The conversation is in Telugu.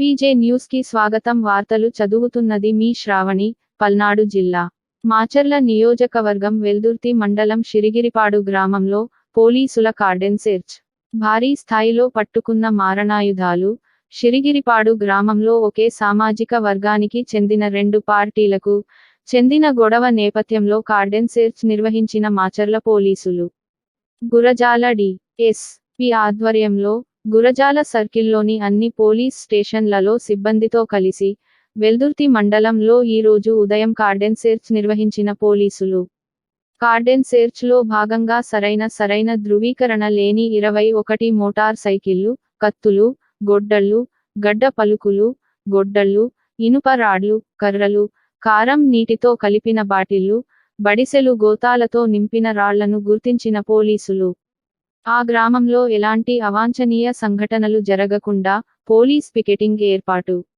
ఏపీజే న్యూస్కి స్వాగతం. వార్తలు చదువుతున్నది మీ శ్రావణి పల్నాడు జిల్లా. మాచర్ల నియోజకవర్గం వెల్దుర్తి మండలం షిరిగిరిపాడు గ్రామంలో పోలీసుల కార్డెన్ సెర్చ్. భారీ స్థాయిలో పట్టుకున్న మారణాయుధాలు. షిరిగిరిపాడు గ్రామంలో ఒకే సామాజిక వర్గానికి చెందిన రెండు పార్టీలకు చెందిన గొడవ నేపథ్యంలో కార్డెన్ సెర్చ్ నిర్వహించిన మాచర్ల పోలీసులు. గురజాల డి ఎస్ పి ఆధ్వర్యంలో గురజాల సర్కిల్లోని అన్ని పోలీస్ స్టేషన్లలో సిబ్బందితో కలిసి వెల్దుర్తి మండలంలో ఈ రోజు ఉదయం కార్డెన్ సెర్చ్ నిర్వహించిన పోలీసులు. కార్డెన్ సెర్చ్లో భాగంగా సరైన సరైన ధృవీకరణ లేని ఇరవై ఒకటి మోటార్ సైకిళ్ళు కత్తులు గొడ్డళ్ళు గడ్డ పలుకులు గొడ్డళ్ళు ఇనుప రాడ్లు కర్రలు కారం నీటితో కలిపిన బాటిళ్ళు బడిసెలు గోతాలతో నింపిన రాళ్ళను గుర్తించిన పోలీసులు. ఆ గ్రామంలో ఎలాంటి అవాంఛనీయ సంఘటనలు జరగకుండా పోలీస్ పికెటింగ్ ఏర్పాటు.